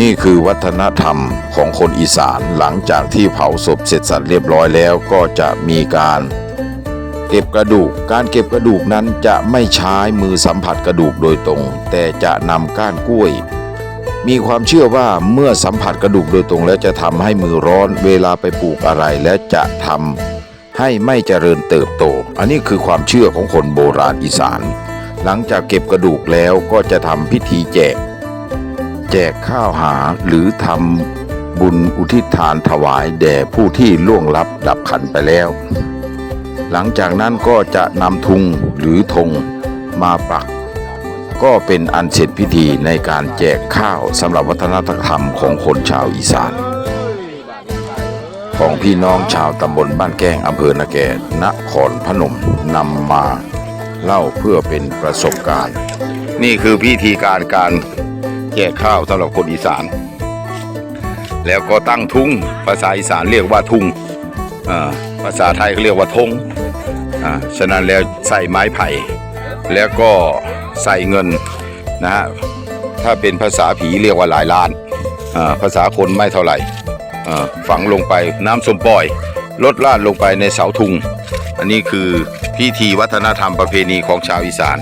นี่คือวัฒนธรรมของคนอีสานหลังจากที่เผาศพเสร็จสัรเรียบร้อยแล้วก็จะมีการเก็บกระดูก การเก็บกระดูกนั้นจะไม่ใช้มือสัมผัสกระดูกโดยตรง แต่จะนำก้านกล้วย มีความเชื่อว่าเมื่อสัมผัสกระดูกโดยตรง แล้วจะทำให้มือร้อนเวลาไปปลูกอะไรและจะทำให้ไม่เจริญเติบโต อันนี้คือความเชื่อของคนโบราณอีสาน หลังจากเก็บกระดูกแล้วก็จะทำพิธีแจก แจกข้าวหาหรือทำบุญอุทิศทานถวายแด่ผู้ที่ล่วงลับดับขันไปแล้ว หลังจากนั้นก็จะนำทุงหรือธงมาปัก ก็เป็นอันเสร็จพิธีในการแจกข้าวสำหรับวัฒนธรรมของคนชาวอีสาน ของพี่น้องชาวตำบลบ้านแก้งอำเภอนาแกนครพนมนำมาเล่าเพื่อเป็นประสบการณ์ นี่คือพิธีการการ แจกข้าวสำหรับคนอีสาน แล้วก็ตั้งทุ่งภาษาอีสานเรียกว่าทุ่งอ่าภาษาไทยเขาเรียกว่าทงอ่าฉะนั้นแล้วใส่ไม้ไผ่ แล้วก็ใส่เงินนะฮะถ้าเป็นภาษาผีเรียกว่าหลายล้านอ่าภาษาคนไม่เท่าไหร่อ่าฝังลงไปน้ำส้มปล่อยลดลาดลงไปในเสาทุง อันนี้คือพิธีวัฒนธรรมประเพณีของชาวอีสาน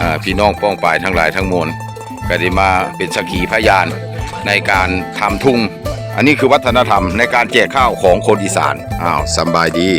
อ่าพี่น้องป้องปายทั้งหลายทั้งมวล ก็ได้มาเป็นสักขีพยานในการทำทุ่ง อันนี้คือวัฒนธรรมในการแจกข้าวของคนอีสานอ้าวสบายดี